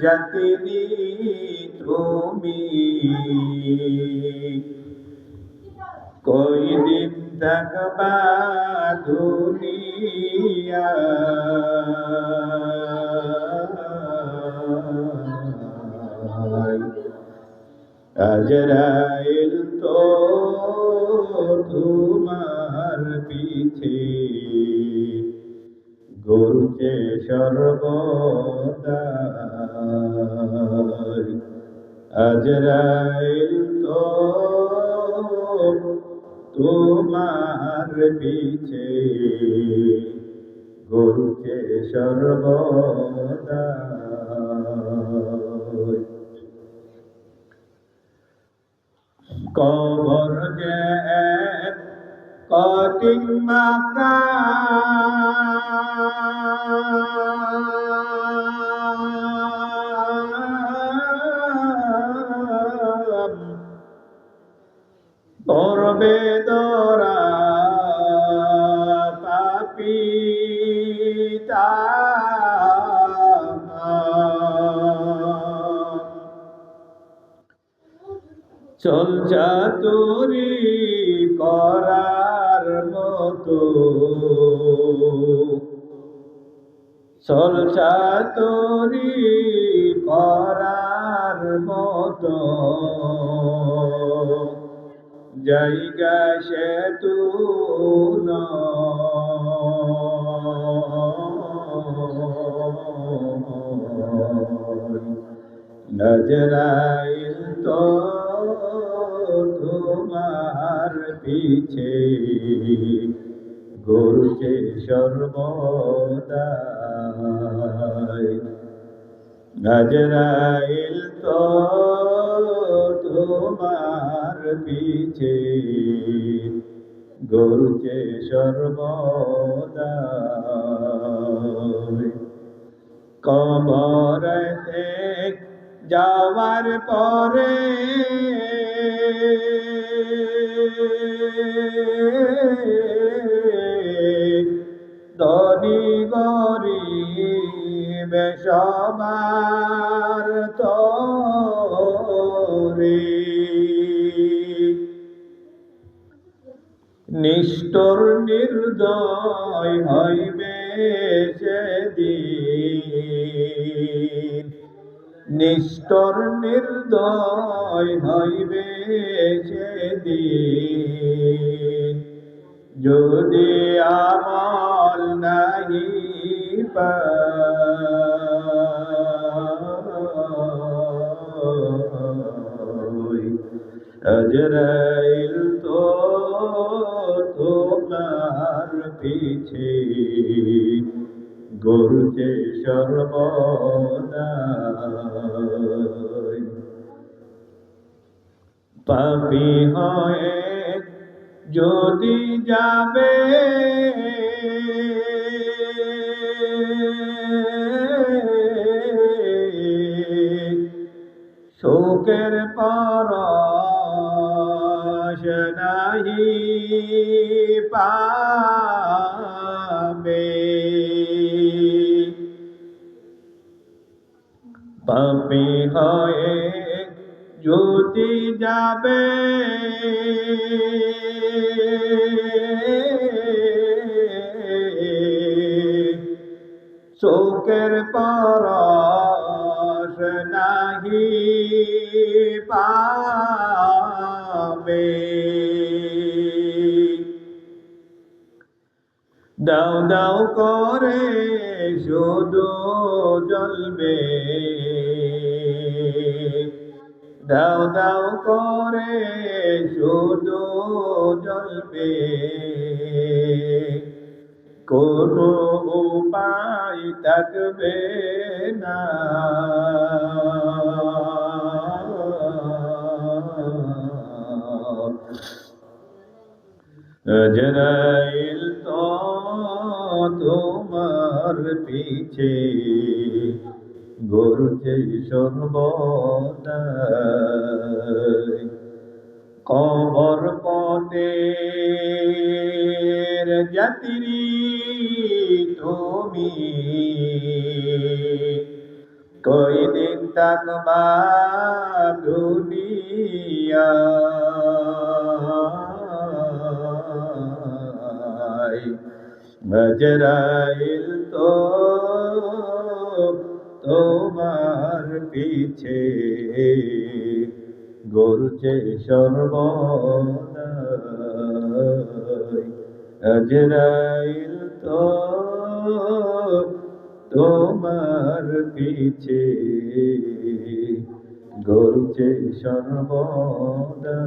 যতনি তুমি। কই দিন থাকবা দুনিয়া আজরাইল তো তোমার পিছে। গরুছে সর্বদাই। আজরাইল তো তোমার পিছে। গরুছে সর্বদাই। কবর যে মাকা তোর বেদরা পাপিতা চল চাতুরি করার মতো চল চাতুরি করার মতো। জায়গা সে তু নজরাইল তো তোমার পিছে। ঘুরছে সর্বদাই। তো তোমার পিছে ঘুরছে সর্বদাই। কবরতে যাওয়ার পরে ধনী গরিব সবার তরে। নিষ্ঠুর নির্দয় হইবে সেদিন নিষ্ঠুর নির্দয় হইবে সেদিন যদি আমল নাহি পাই আজরাইল তো তোমার পিছে গরুতে সর্বদাই পাপি হয়ে যদি যাবে। শোকের পরশ নাহি পাবে। পাপি হয়ে যদি যাবে। শোকের পরশ নাহি পাবে। দাও দাও করে শুধু জ্বলবে। দাও দাও করে শুধু জ্বলবে। কোনো উপায় থাকবে না। আজরাইল তো তোমার পিছে। গরুকে সর্বদাই কবর পথে জাতিরি তুমি। কইদিন থাকবা দুনিয়া হজরাইল তো তোমার পিছে গরুছে সর্বদাই। নজরাইল তো তোমার পিছে গরুছে সর্বদা